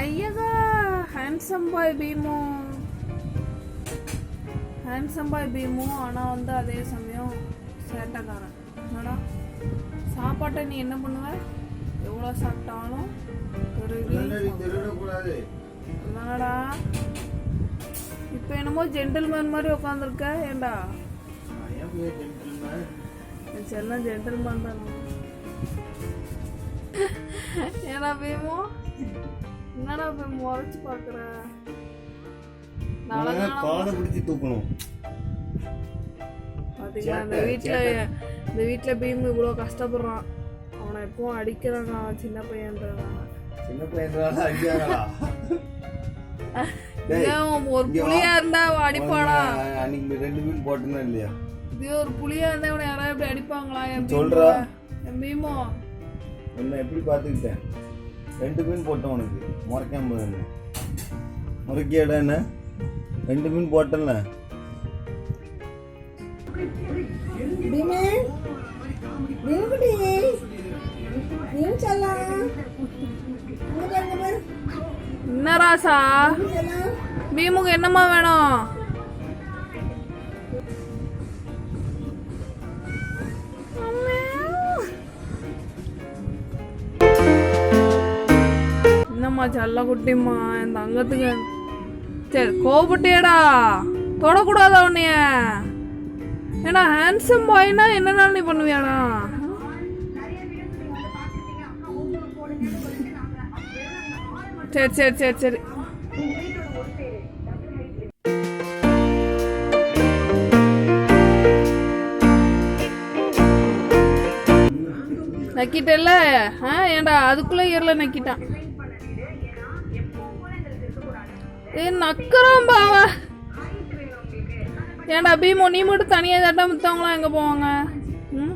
ஐயகா handsome boy Bheemu. Handsome boy Bheemu ஆனால் வந்து அதே சமயம் சேட்டைக்காரன். என்னடா? சாப்பாட்டை நீ என்ன பண்ணுவ? எவ்வளோ சாப்பிட்டாலும் திருடக்கூடாது? என்னடா? இப்போ என்னமோ ஜென்டில்மேன் மாதிரி உட்காந்துருக்க ஏண்டா? செல்லம் ஜென்டில்மேன் தான். ஏடா பீமு என்னடா போய் முறைச்சு பார்க்குற? காலை பிடிச்சி தூக்கணும். பாத்தீங்களா இந்த வீட்டில் இந்த வீட்டில் பீமு இவ்வளோ கஷ்டப்படுறான். அவனை எப்பவும் அடிக்கிறாங்க அவன் சின்ன பையன்றவன் சின்ன பையன் அடிக்காங்களா ஏன் ஒரு புளியா இருந்தா அவன் அடிப்பானா? அன்னைக்கு ரெண்டு மீன் போட்டனா இல்லையா? இதே ஒரு புளியா இருந்தா இவனை யாராவது இப்படி அடிப்பாங்களா என் சொல்றா. என் பீமோ. உன்னை எப்படி பார்த்துக்கிட்டேன்? ரெண்டு மீன் போட்டேன் உனக்கு. முறைக்காம என்ன முறைக்கியாடா என்ன? ரெண்டு மீன் போட்டேன்ல. பீமே பீமுக்குட்டி பீம் செல்லம் இங்க பாரு, இங்க பாரு. என்ன ராசா? பீம் செல்லம் பீமுக்கு என்னம்மா வேணும்? குட்டிம்மா செல்ல குட்டிம்மா என் தங்கத்துக்கு. சரி கோபப்பட்டியடா. தொடக்கூடாத உன்னைய? ஏன்னா ஹேண்ட்ஸம் பாய்னா என்னென்ன நீ பண்ணுவியாடா? சரி சரி சரி சரி. நக்கிட்டல்ல? ஆ ஏன்டா அதுக்குள்ள ஏறல நக்கிட்டான். ஏ நக்கறான் பாவா. ஏன்டா பீமோ நீ மட்டும் தனியாக தாட்டா மித்தவங்களாம் எங்கே போவாங்க? ம்?